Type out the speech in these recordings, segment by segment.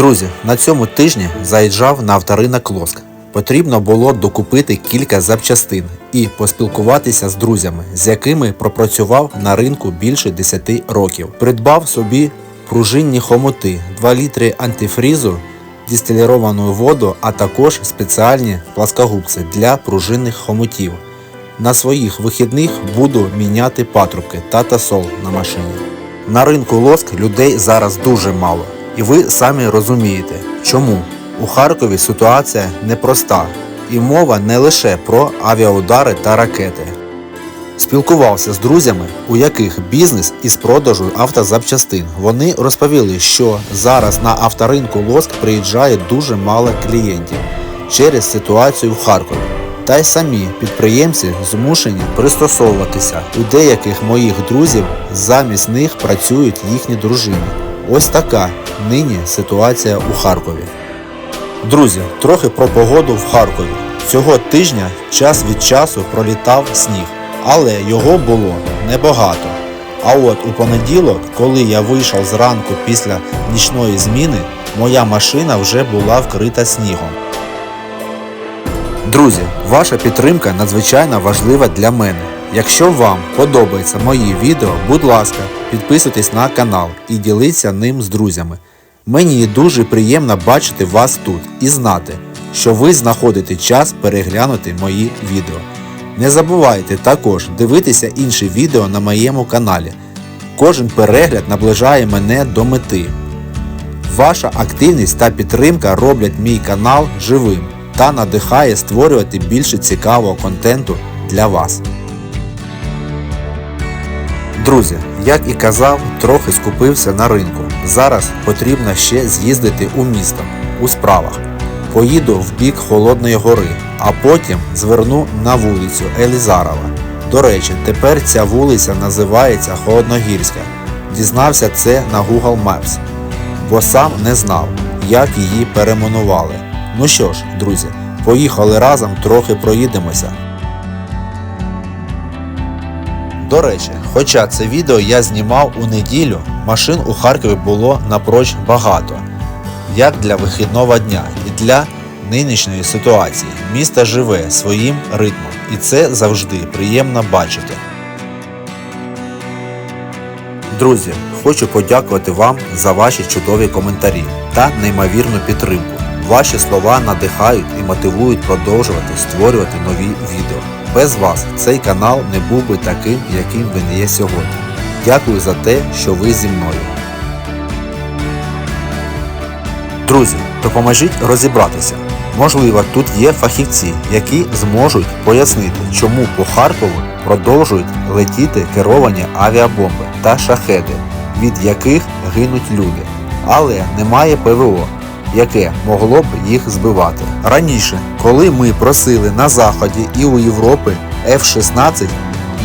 Друзі, на цьому тижні заїжджав на авторинок Лоск. Потрібно було докупити кілька запчастин і поспілкуватися з друзями, з якими пропрацював на ринку більше 10 років. Придбав собі пружинні хомути, 2 літри антифрізу, дистиліровану воду, а також спеціальні пласкогубці для пружинних хомутів. На своїх вихідних буду міняти патрубки та тасол на машині. На ринку Лоск людей зараз дуже мало. І ви самі розумієте, чому. У Харкові ситуація непроста, і мова не лише про авіаудари та ракети. Спілкувався з друзями, у яких бізнес із продажу автозапчастин. Вони розповіли, що зараз на авторинку Лоск приїжджає дуже мало клієнтів через ситуацію в Харкові. Та й самі підприємці змушені пристосовуватися. У деяких моїх друзів замість них працюють їхні дружини. Ось така нині ситуація у Харкові. Друзі, трохи про погоду в Харкові. Цього тижня час від часу пролітав сніг, але його було небагато. А от у понеділок, коли я вийшов зранку після нічної зміни, моя машина вже була вкрита снігом. Друзі, ваша підтримка надзвичайно важлива для мене. Якщо вам подобаються мої відео, будь ласка, підписуйтесь на канал і діліться ним з друзями. Мені дуже приємно бачити вас тут і знати, що ви знаходите час переглянути мої відео. Не забувайте також дивитися інші відео на моєму каналі. Кожен перегляд наближає мене до мети. Ваша активність та підтримка роблять мій канал живим та надихає створювати більше цікавого контенту для вас. Друзі, як і казав, трохи скупився на ринку. Зараз потрібно ще з'їздити у місто у справах. Поїду в бік Холодної гори, а потім зверну на вулицю Елізарова. До речі, тепер ця вулиця називається Холодногірська. Дізнався це на Google Maps, бо сам не знав, як її перейменували. Ну що ж, друзі, поїхали разом, трохи проїдемося. До речі, хоча це відео я знімав у неділю, машин у Харкові було напроч багато, як для вихідного дня і для нинішньої ситуації. Місто живе своїм ритмом, і це завжди приємно бачити. Друзі, хочу подякувати вам за ваші чудові коментарі та неймовірну підтримку. Ваші слова надихають і мотивують продовжувати створювати нові відео. Без вас цей канал не був би таким, яким він є сьогодні. Дякую за те, що ви зі мною. Друзі, допоможіть розібратися. Можливо, тут є фахівці, які зможуть пояснити, чому по Харкову продовжують летіти керовані авіабомби та шахеди, від яких гинуть люди. Але немає ПВО, яке могло б їх збивати. Раніше, коли ми просили на Заході і у Європи F-16,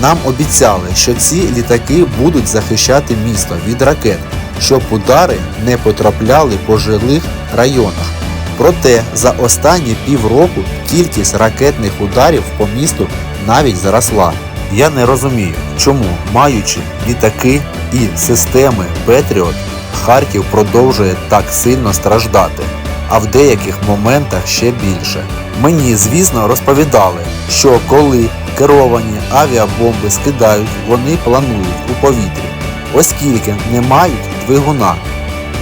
нам обіцяли, що ці літаки будуть захищати місто від ракет, щоб удари не потрапляли по жилих районах. Проте за останні півроку кількість ракетних ударів по місту навіть зросла. Я не розумію, чому, маючи літаки і системи Петріот, Харків продовжує так сильно страждати, а в деяких моментах ще більше. Мені, звісно, розповідали, що коли керовані авіабомби скидають, вони планують у повітрі, оскільки не мають двигуна.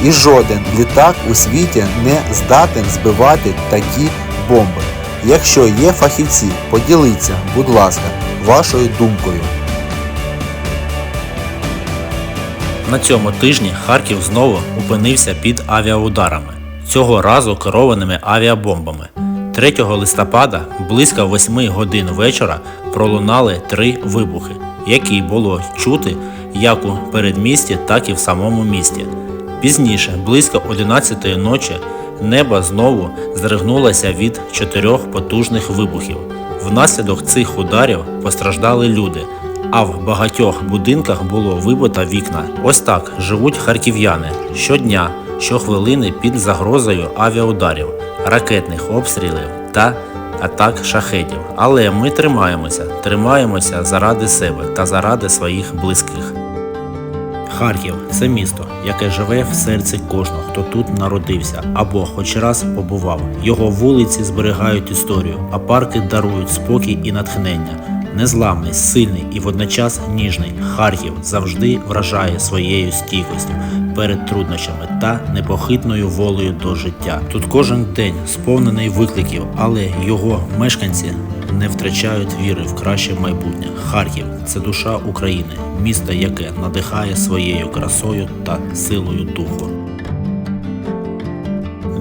І жоден літак у світі не здатен збивати такі бомби. Якщо є фахівці, поділіться, будь ласка, вашою думкою. На цьому тижні Харків знову опинився під авіаударами, цього разу керованими авіабомбами. 3 листопада близько 8 годин вечора пролунали три вибухи, які було чути як у передмісті, так і в самому місті. Пізніше, близько 11 ночі, небо знову здригнулося від чотирьох потужних вибухів. Внаслідок цих ударів постраждали люди, а в багатьох будинках було вибито вікна. Ось так живуть харків'яни щодня, щохвилини під загрозою авіаударів, ракетних обстрілів та атак шахетів. Але ми тримаємося, тримаємося заради себе та заради своїх близьких. Харків це місто, яке живе в серці кожного, хто тут народився або хоч раз побував. Його вулиці зберігають історію, а парки дарують спокій і натхнення. Незламний, сильний і водночас ніжний Харків завжди вражає своєю стійкістю перед труднощами та непохитною волею до життя. Тут кожен день сповнений викликів, але його мешканці не втрачають віри в краще майбутнє. Харків це душа України, місто, яке надихає своєю красою та силою духу.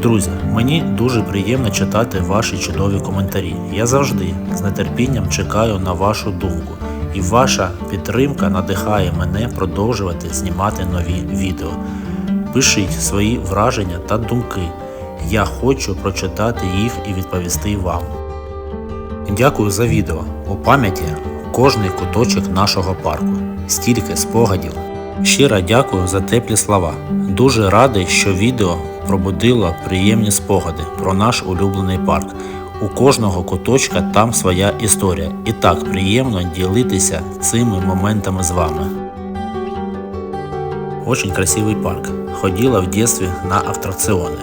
Друзі, мені дуже приємно читати ваші чудові коментарі. Я завжди з нетерпінням чекаю на вашу думку, і ваша підтримка надихає мене продовжувати знімати нові відео. Пишіть свої враження та думки. Я хочу прочитати їх і відповісти вам. Дякую за відео. У пам'яті кожний куточок нашого парку. Стільки спогадів. Щиро дякую за теплі слова. Дуже радий, що відео пробудило приємні спогади про наш улюблений парк. У кожного куточка там своя історія, і так приємно ділитися цими моментами з вами. Очень красивый парк. Ходила в детстве на аттракционы.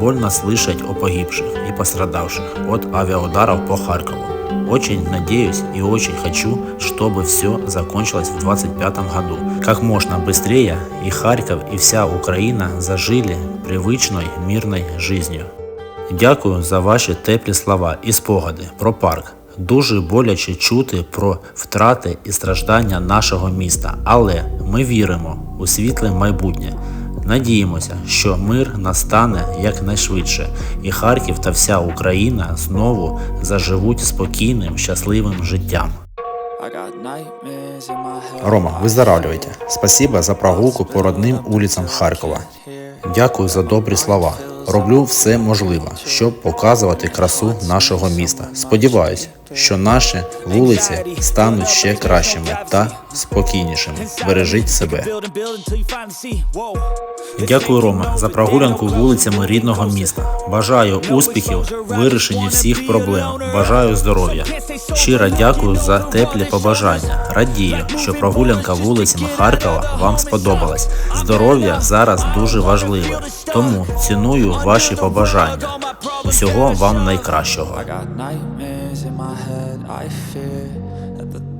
Больно слышать о погибших и пострадавших от авиаударов по Харькову. Очень надеюсь и очень хочу, чтобы все закончилось в 2025 году. Как можно быстрее и Харьков, и вся Украина зажили привычной мирной жизнью. Дякую за ваші теплі слова і спогади про парк. Дуже боляче чути про втрати і страждання нашого міста, але ми віримо у світле майбутнє. Надіємося, що мир настане якнайшвидше, і Харків та вся Україна знову заживуть спокійним, щасливим життям. Рома, выздоравливайте. Спасибо за прогулку по родним улицам Харкова. Дякую за добрі слова. Роблю все можливе, щоб показувати красу нашого міста. Сподіваюсь, що наші вулиці стануть ще кращими та спокійнішими. Бережіть себе. Дякую, Рома, за прогулянку вулицями рідного міста. Бажаю успіхів, вирішення всіх проблем. Бажаю здоров'я. Щиро дякую за теплі побажання. Радію, що прогулянка вулицями Харкова вам сподобалась. Здоров'я зараз дуже важливе, тому ціную ваші побажання. Усього вам найкращого.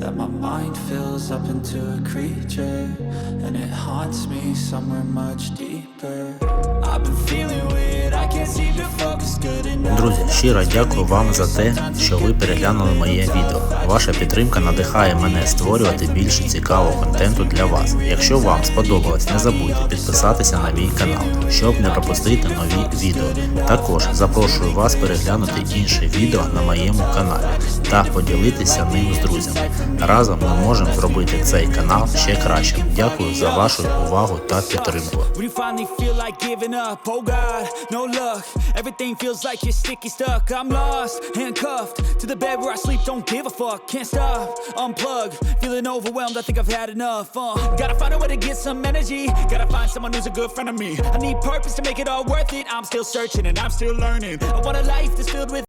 That my mind fills up into a creature and it haunts me somewhere much deeper. I've been feeling weird. I can't seem to focus good enough. Друзі, щиро дякую вам за те, що ви переглянули моє відео. Ваша підтримка надихає мене створювати більше цікавого контенту для вас. Якщо вам сподобалось, не забудьте підписатися на мій канал, щоб не пропустити нові відео. Також запрошую вас переглянути інші відео на моєму каналі та поділитися ним з друзями. Разом ми можемо зробити цей канал ще кращим. Дякую за вашу увагу та підтримку. Oh. Uh. I need purpose to make it all worth it. I'm still searching and I'm still learning. I want a life that's filled with.